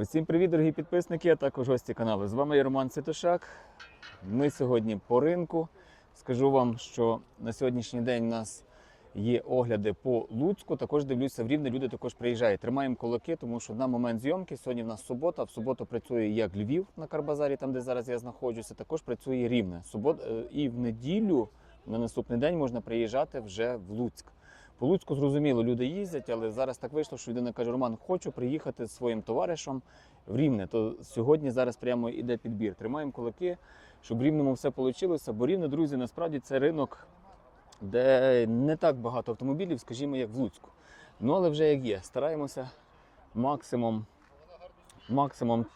Усім привіт, дорогі підписники, а також гості каналу. З вами я Роман Святошак. Ми сьогодні по ринку. Скажу вам, що на сьогоднішній день у нас є огляди по Луцьку. Також дивлюся в Рівне. Люди також приїжджають. Тримаємо кулаки, тому що на момент зйомки сьогодні в нас субота. В суботу працює як Львів на Карбазарі, там де зараз я знаходжуся. Також працює Рівне. Субот... е, І в неділю на наступний день можна приїжджати вже в Луцьк. По Луцьку зрозуміло, люди їздять, але зараз так вийшло, що людина каже: Роман, хочу приїхати зі своїм товаришем в Рівне. То сьогодні зараз прямо іде підбір. Тримаємо кулаки, щоб Рівному все вийшло. Бо Рівне, друзі, насправді це ринок, де не так багато автомобілів, скажімо, як в Луцьку. Ну але вже як є. Стараємося максимум, максимум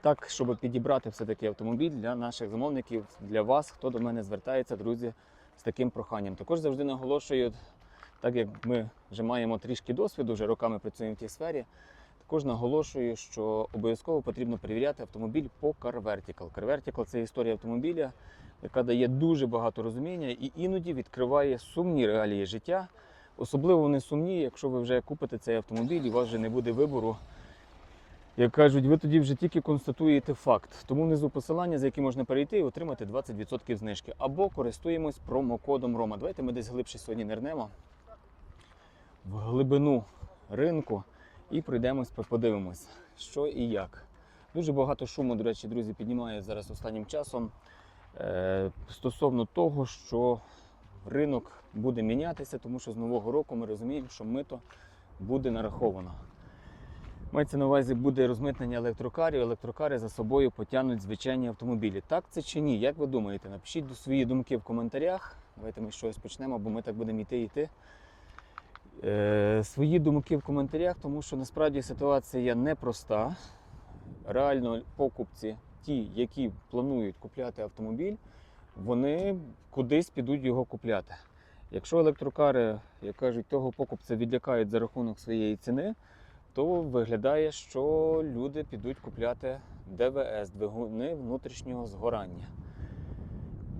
так, щоб підібрати все-таки автомобіль для наших замовників, для вас, хто до мене звертається, друзі, з таким проханням. Також завжди наголошую, так як ми вже маємо трішки досвіду, вже роками працюємо в тій сфері. Також наголошую, що обов'язково потрібно перевіряти автомобіль по Car Vertical. Car Vertical – це історія автомобіля, яка дає дуже багато розуміння і іноді відкриває сумні реалії життя. Особливо вони сумні, якщо ви вже купите цей автомобіль і у вас вже не буде вибору. Як кажуть, ви тоді вже тільки констатуєте факт. Тому внизу посилання, за яке можна перейти і отримати 20% знижки. Або користуємось промокодом Рома. Давайте ми десь глибше сьогодні нирнемо в глибину ринку і пройдемось, подивимось, що і як. Дуже багато шуму, до речі, друзі, піднімає зараз останнім часом е, стосовно того, що ринок буде мінятися, тому що з нового року ми розуміємо, що мито буде нараховано. Мається на увазі буде розмитнення електрокарів, електрокари за собою потягнуть звичайні автомобілі. Так це чи ні? Як ви думаєте? Напишіть свої думки в коментарях. Давайте ми щось почнемо, бо ми так будемо йти йти. Е, свої думки в коментарях, тому що насправді ситуація непроста. Реально, покупці, ті, які планують купляти автомобіль, вони кудись підуть його купляти. Якщо електрокари, як кажуть, того покупця відлякають за рахунок своєї ціни, то виглядає, що люди підуть купляти ДВС, двигуни внутрішнього згорання.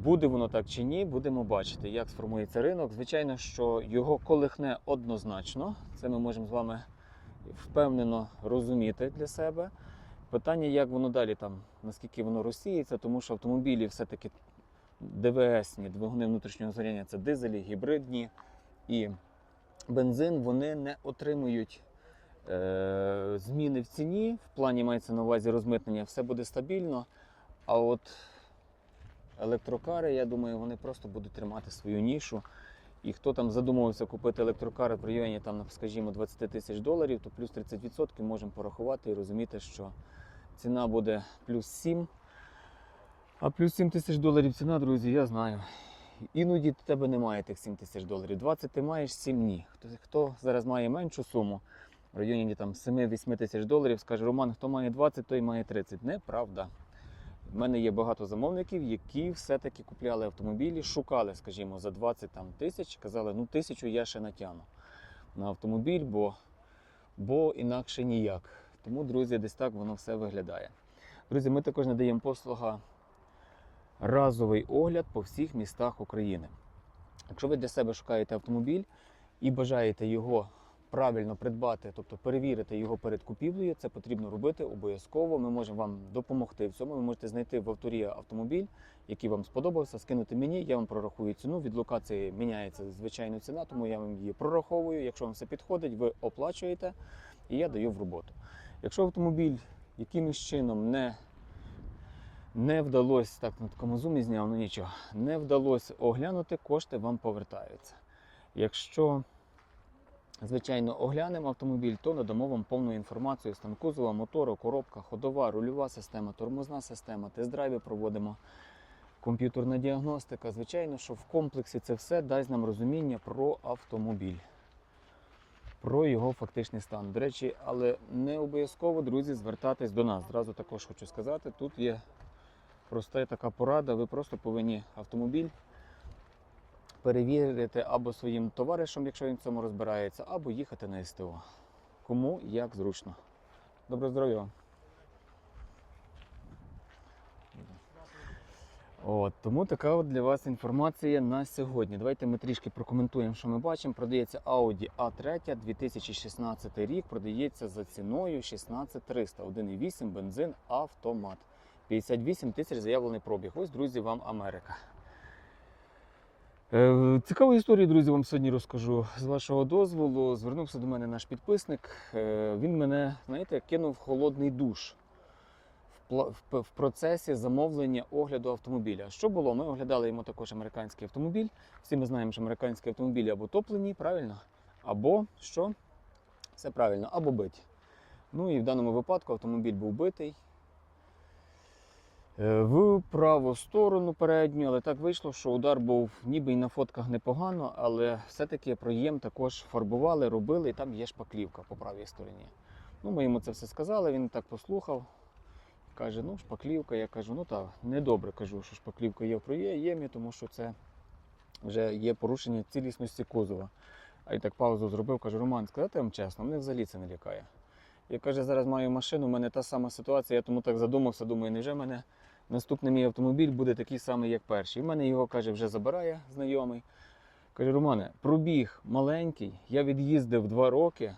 Буде воно так чи ні, будемо бачити, як сформується ринок. Звичайно, що його колихне однозначно. Це ми можемо з вами впевнено розуміти для себе. Питання, як воно далі там, наскільки воно розсіється, тому що автомобілі все-таки ДВСні, двигуни внутрішнього згоряння це дизелі, гібридні і бензин, вони не отримують е, зміни в ціні. В плані мається на увазі розмитнення, все буде стабільно. А от електрокари, я думаю, вони просто будуть тримати свою нішу. І хто там задумувався купити електрокари в районі, там, скажімо, 20 тисяч доларів, то плюс 30% можемо порахувати і розуміти, що ціна буде плюс 7. А плюс 7 тисяч доларів ціна, друзі, я знаю. Іноді в тебе немає тих 7 тисяч доларів. 20 ти маєш, 7 ні. Хто, хто зараз має меншу суму, в районі там 7-8 тисяч доларів, скаже, Роман, хто має 20, той має 30. Неправда. У мене є багато замовників, які все-таки купляли автомобілі, шукали, скажімо, за 20 там, тисяч, казали, ну тисячу я ще натягну на автомобіль, бо, бо інакше ніяк. Тому, друзі, десь так воно все виглядає. Друзі, ми також надаємо послуга разовий огляд по всіх містах України. Якщо ви для себе шукаєте автомобіль і бажаєте його правильно придбати, тобто перевірити його перед купівлею, це потрібно робити обов'язково. Ми можемо вам допомогти в цьому. Ви можете знайти в авторі автомобіль, який вам сподобався, скинути мені, я вам прорахую ціну. Від локації міняється звичайно ціна, тому я вам її прораховую. Якщо вам все підходить, ви оплачуєте і я даю в роботу. Якщо автомобіль якимось чином не не вдалося, так на такому зумі зняв, ну нічого, не вдалося оглянути, кошти вам повертаються. Якщо звичайно, оглянемо автомобіль, то надамо вам повну інформацію стан кузова, мотору, коробка, ходова, рульова система, тормозна система, тест-драйви проводимо, комп'ютерна діагностика. Звичайно, що в комплексі це все дасть нам розуміння про автомобіль, про його фактичний стан. До речі, але не обов'язково, друзі, звертатись до нас. Зразу також хочу сказати, тут є проста така порада, ви просто повинні автомобіль перевірити або своїм товаришем, якщо він в цьому розбирається, або їхати на СТО. Кому як зручно. Доброго здоров'я. От, тому така от для вас інформація на сьогодні. Давайте ми трішки прокоментуємо, що ми бачимо. Продається Audi A3 2016 рік, продається за ціною 16300, 1,8 бензин автомат. 58 тисяч заявлений пробіг. Ось, друзі, вам Америка. Е, Цікаву історію, друзі, вам сьогодні розкажу. З вашого дозволу звернувся до мене наш підписник. Е, Він мене, знаєте, кинув холодний душ в процесі замовлення огляду автомобіля. Що було? Ми оглядали йому також американський автомобіль. Всі ми знаємо, що американські автомобілі або топлені, правильно, або що? Все правильно, або биті. Ну і в даному випадку автомобіль був битий. Е, В праву сторону передню, але так вийшло, що удар був ніби й на фотках непогано, але все-таки проєм також фарбували, робили, і там є шпаклівка по правій стороні. Ну, ми йому це все сказали, він так послухав. Каже, ну шпаклівка. Я кажу, ну так, недобре кажу, що шпаклівка є в проємі, тому що це вже є порушення цілісності кузова. А і так паузу зробив, каже, Роман, сказати вам чесно, мене взагалі це не лякає. Я каже, зараз маю машину, у мене та сама ситуація, я тому так задумався, думаю, невже мене наступний мій автомобіль буде такий самий, як перший. І мене його, каже, вже забирає знайомий. Каже, Романе, пробіг маленький, я від'їздив два роки.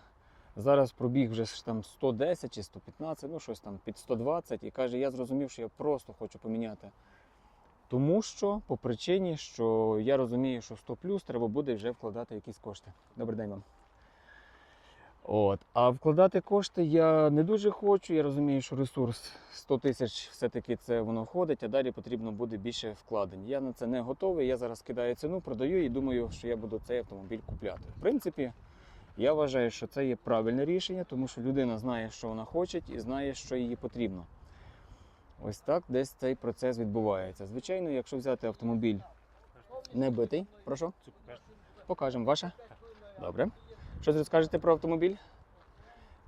Зараз пробіг вже там 110 чи 115, ну щось там під 120. І каже, я зрозумів, що я просто хочу поміняти. Тому що по причині, що я розумію, що 100 плюс треба буде вже вкладати якісь кошти. Добрий день вам. От. А вкладати кошти я не дуже хочу. Я розумію, що ресурс 100 тисяч все-таки це воно входить, а далі потрібно буде більше вкладень. Я на це не готовий. Я зараз кидаю ціну, продаю і думаю, що я буду цей автомобіль купляти. В принципі, я вважаю, що це є правильне рішення, тому що людина знає, що вона хоче, і знає, що їй потрібно. Ось так десь цей процес відбувається. Звичайно, якщо взяти автомобіль не битий, прошу, покажемо ваше. Добре. Що ви скажете про автомобіль?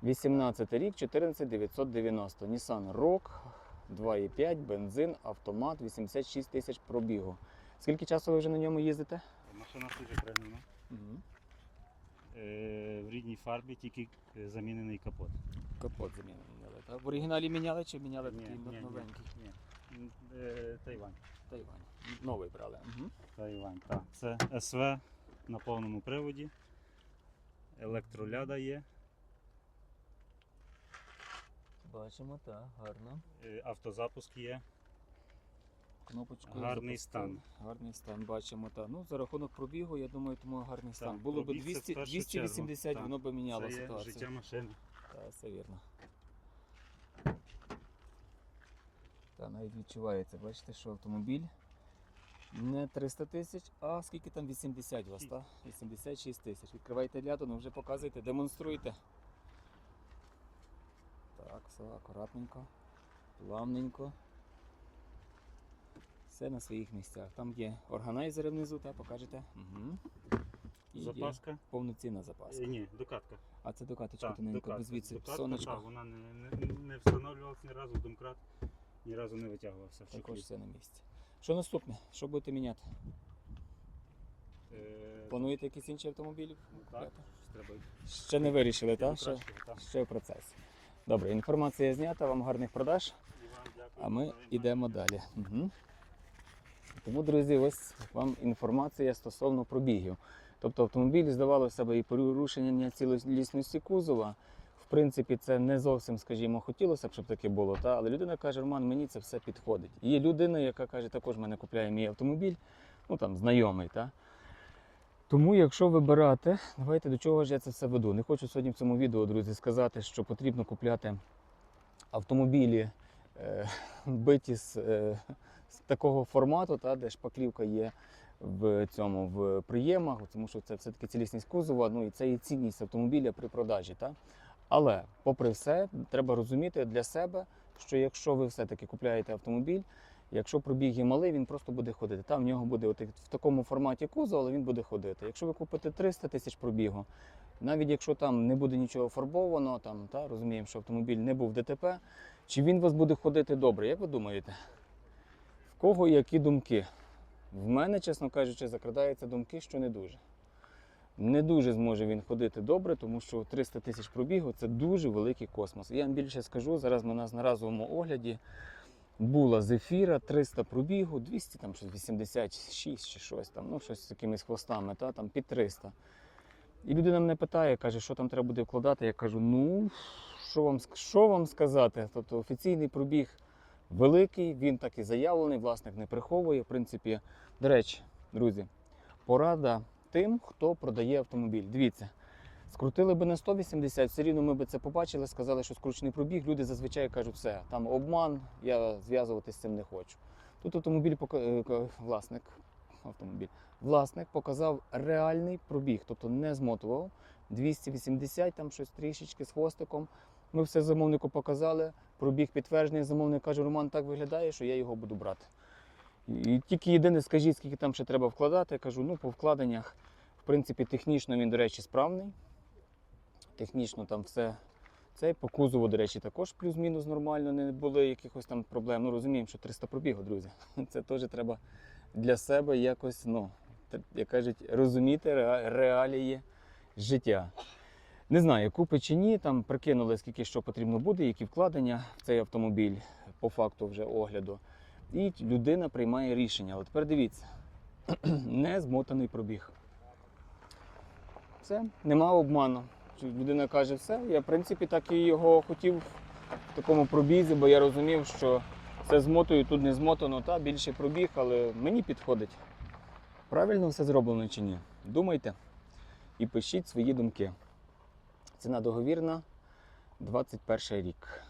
18 рік, 14990. Nissan Rogue, 2,5, бензин, автомат, 86 тисяч пробігу. Скільки часу ви вже на ньому їздите? Машина дуже пригнана. Угу. Е, в рідній фарбі тільки е, замінений капот. Капот замінили, так? В оригіналі міняли чи міняли Ні, такий ні, ні, новенький? ні. М, е, Тайвань. Тайвань. Новий брали. Угу. Тайвань, так. Це СВ на повному приводі. Електроляда є, Бачимо, так, гарно. е, автозапуск є. Кнопочкою Гарний стан. Гарний стан, бачимо. Та. Ну, за рахунок пробігу, я думаю, тому гарний стан. Так, Було б 200, 280, чергу. воно б міняло Це є ситуацію. життя машини. Так, все вірно. Та навіть відчувається, бачите, що автомобіль не 300 тисяч, а скільки там 80 у вас, так? 86 тисяч. Відкривайте ляду, ну вже показуйте, демонструйте. Так, все акуратненько, плавненько. Все на своїх місцях. Там є органайзери внизу, та покажете. Угу. І є Запаска. повноцінна запаска. Е, Ні, докатка. А це докаточка Так, тоненька, докатка. звідси Докатка, сонечко. так, вона не, не, не встановлювалася ні разу, домкрат ні разу не витягувався в Також все на місці. Що наступне? Що будете міняти? Е, Плануєте якісь інші автомобілі? Так, треба Ще не вирішили, так? Ще, ще в процесі. Добре, інформація знята, вам гарних продаж, а ми йдемо далі. Угу. Тому, друзі, ось вам інформація стосовно пробігів. Тобто автомобіль здавалося б і порушення цілісності кузова. В принципі, це не зовсім, скажімо, хотілося б, щоб таке було. Та? Але людина каже, Роман, мені це все підходить. Є людина, яка каже, також мене купляє мій автомобіль, ну там знайомий. Та? Тому, якщо вибирати, давайте до чого ж я це все веду. Не хочу сьогодні в цьому відео, друзі, сказати, що потрібно купляти автомобілі е, биті з, е, з такого формату, та, де шпаклівка є в цьому в приємах, тому що це все-таки цілісність кузова, ну і це і цінність автомобіля при продажі. Та? Але, попри все, треба розуміти для себе, що якщо ви все-таки купляєте автомобіль, якщо пробіг є малий, він просто буде ходити. Там в нього буде от в такому форматі кузов, але він буде ходити. Якщо ви купите 300 тисяч пробігу, навіть якщо там не буде нічого фарбовано, там, та, розуміємо, що автомобіль не був ДТП, чи він вас буде ходити добре? Як ви думаєте? В кого які думки? В мене, чесно кажучи, закрадаються думки, що не дуже. Не дуже зможе він ходити добре, тому що 300 тисяч пробігу це дуже великий космос. Я вам більше скажу, зараз у нас на разовому огляді була зефіра, 300 пробігу, 200 там щось 86 чи щось там, ну щось з якимись хвостами, та, там під 300. І людина мене питає, каже, що там треба буде вкладати. Я кажу, ну, що вам, що вам сказати? Тобто офіційний пробіг великий, він так і заявлений, власник не приховує. В принципі, до речі, друзі, порада тим, хто продає автомобіль. Дивіться, скрутили би на 180, все рівно ми би це побачили, сказали, що скручений пробіг. Люди зазвичай кажуть, все, там обман, я зв'язуватися з цим не хочу. Тут автомобіль е, власник, автомобіль, власник показав реальний пробіг, тобто не змотував. 280, там щось трішечки з хвостиком. Ми все замовнику показали. Пробіг підтверджений. Замовник каже, Роман так виглядає, що я його буду брати. І тільки єдине, скажіть, скільки там ще треба вкладати. Я кажу, ну по вкладеннях, в принципі, технічно він, до речі, справний. Технічно там все. Цей по кузову, до речі, також плюс-мінус нормально, не було якихось там проблем. Ну розуміємо, що 300 пробігу, друзі. Це теж треба для себе якось, ну, як кажуть, розуміти реалії життя. Не знаю, купи чи ні, там прикинули, скільки що потрібно буде, які вкладення в цей автомобіль по факту вже огляду. І людина приймає рішення. Але тепер дивіться, не змотаний пробіг. Все, нема обману. Людина каже, все, я в принципі так і його хотів в такому пробізі, бо я розумів, що це змотою тут не змотано, та більший пробіг, але мені підходить. Правильно все зроблено чи ні? Думайте і пишіть свої думки. Ціна договірна 21 рік.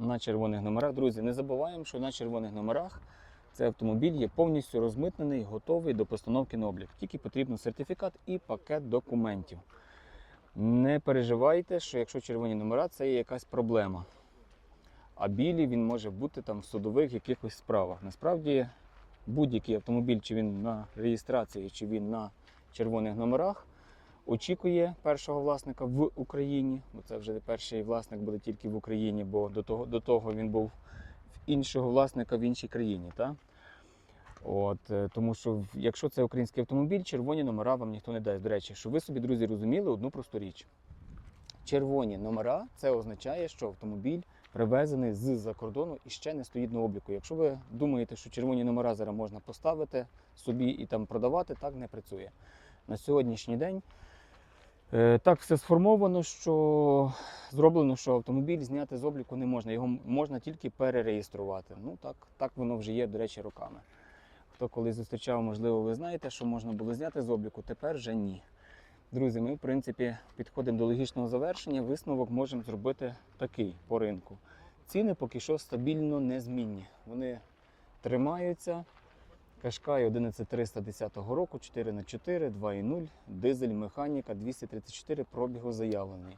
На червоних номерах. Друзі, не забуваємо, що на червоних номерах цей автомобіль є повністю розмитнений, готовий до постановки на облік. Тільки потрібен сертифікат і пакет документів. Не переживайте, що якщо червоні номера, це є якась проблема. А білі він може бути там в судових якихось справах. Насправді, будь-який автомобіль, чи він на реєстрації, чи він на червоних номерах, очікує першого власника в Україні. Бо це вже перший власник буде тільки в Україні, бо до того, до того він був в іншого власника в іншій країні. Та? От, е, тому що якщо це український автомобіль, червоні номера вам ніхто не дасть. До речі, щоб ви собі, друзі, розуміли одну просту річ. Червоні номера це означає, що автомобіль привезений з-за кордону і ще не стоїть на обліку. Якщо ви думаєте, що червоні номера зараз можна поставити собі і там продавати, так не працює. На сьогоднішній день так все сформовано, що зроблено, що автомобіль зняти з обліку не можна. Його можна тільки перереєструвати. Ну так, так воно вже є, до речі, роками. Хто колись зустрічав, можливо, ви знаєте, що можна було зняти з обліку, тепер вже ні. Друзі, ми в принципі підходимо до логічного завершення. Висновок можемо зробити такий по ринку. Ціни поки що стабільно незмінні. Вони тримаються. Кашкай 11310 року, 4х4, 2.0, дизель, механіка, 234 пробігу заявлений.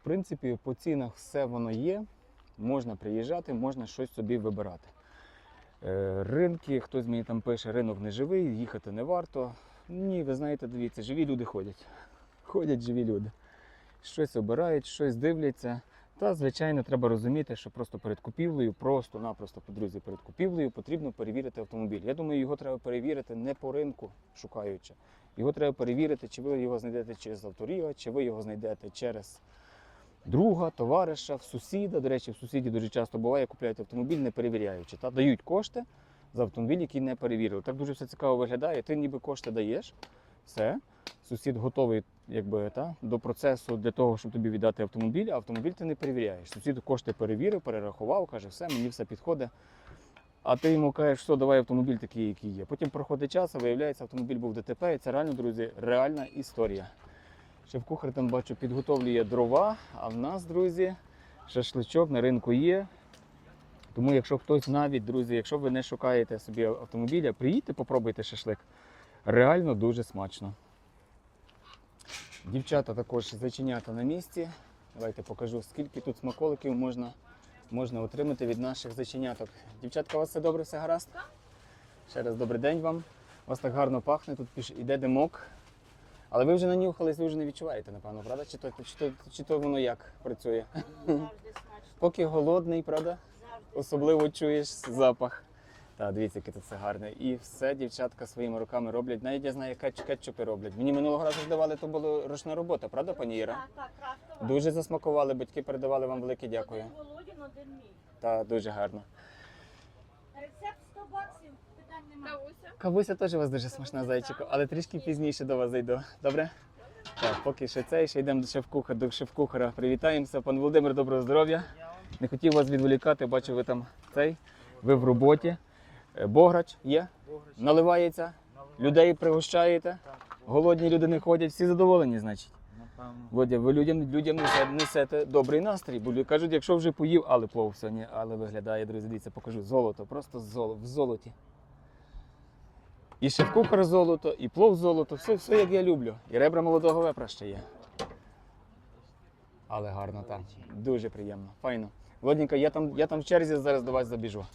В принципі, по цінах все воно є. Можна приїжджати, можна щось собі вибирати. Е, Ринки, хтось мені там пише, ринок не живий, їхати не варто. Ні, ви знаєте, дивіться, живі люди ходять. Ходять живі люди. Щось обирають, щось дивляться. Та, звичайно, треба розуміти, що просто перед купівлею, просто-напросто, друзі, перед купівлею потрібно перевірити автомобіль. Я думаю, його треба перевірити не по ринку шукаючи. Його треба перевірити, чи ви його знайдете через авторія, чи ви його знайдете через друга, товариша, в сусіда. До речі, в сусіді дуже часто буває, купляють автомобіль, не перевіряючи. Та дають кошти за автомобіль, який не перевірили. Так дуже все цікаво виглядає. Ти ніби кошти даєш, все. Сусід готовий якби, та, до процесу для того, щоб тобі віддати автомобіль, а автомобіль ти не перевіряєш. Сусід кошти перевірив, перерахував, каже, все, мені все підходить. А ти йому кажеш, що давай автомобіль такий, який є. Потім проходить час, а виявляється, автомобіль був ДТП, і це реально, друзі, реальна історія. Шеф-кухар там бачу, підготовлює дрова, а в нас, друзі, шашличок на ринку є. Тому, якщо хтось навіть, друзі, якщо ви не шукаєте собі автомобіля, приїдьте, попробуйте шашлик. Реально дуже смачно. Дівчата також зачинята на місці. Давайте покажу, скільки тут смаколиків можна, можна отримати від наших зачиняток. Дівчатка, у вас все добре, все гаразд? Ще раз добрий день вам. У вас так гарно пахне, тут піш... іде димок. Але ви вже нанюхались, ви вже не відчуваєте, напевно, правда? Чи то, чи то, чи то воно як працює? Завжди смачно. Поки голодний, правда? Завжди. Особливо чуєш запах. Та дивіться, яке тут все гарне. І все дівчатка своїми руками роблять. Навіть я знаю, кетч- кетчупи роблять. Мені минулого разу ж давали, то була ручна робота, правда, пані Іра? Так, так, крафтова. Дуже засмакували, батьки передавали вам велике дякую. Один Володін, один мій. Та дуже гарно. Рецепт 100 баксів, питань немає. Кавуся. Кавуся теж у вас дуже смачна зайчику, але трішки пізніше до вас зайду. Добре? Так, поки ще цей, ще йдемо до шеф-кухаря, до шеф-кухаря. Привітаємося. Пан Володимир, доброго здоров'я. Не хотів вас відволікати, бачу, ви там цей, ви в роботі. Е, Бограч є, наливається, людей пригощаєте. Голодні люди не ходять, всі задоволені, значить. Напевно. Володя, ви людям, людям несе- несете добрий настрій, бо лю- кажуть, якщо вже поїв, але плов сьогодні, але виглядає, друзі, дивіться, покажу золото, просто золо, в золоті. І шеф-кухар золото, і плов золото, все, все як я люблю. І ребра молодого вепра ще є. Але гарно там. Дуже приємно. Файно. Володенька, я там, я там в черзі зараз до вас забіжу.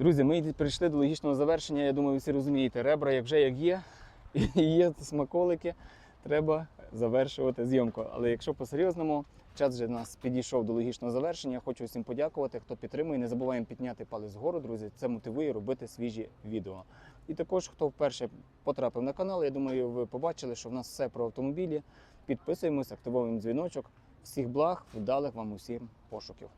Друзі, ми прийшли до логічного завершення. Я думаю, ви всі розумієте, ребра як вже як є, і є смаколики, треба завершувати зйомку. Але якщо по-серйозному, час вже нас підійшов до логічного завершення. Хочу всім подякувати, хто підтримує. Не забуваємо підняти палець вгору, друзі. Це мотивує робити свіжі відео. І також, хто вперше потрапив на канал, я думаю, ви побачили, що в нас все про автомобілі. Підписуємося, активуємо дзвіночок. Всіх благ, вдалих вам усім пошуків.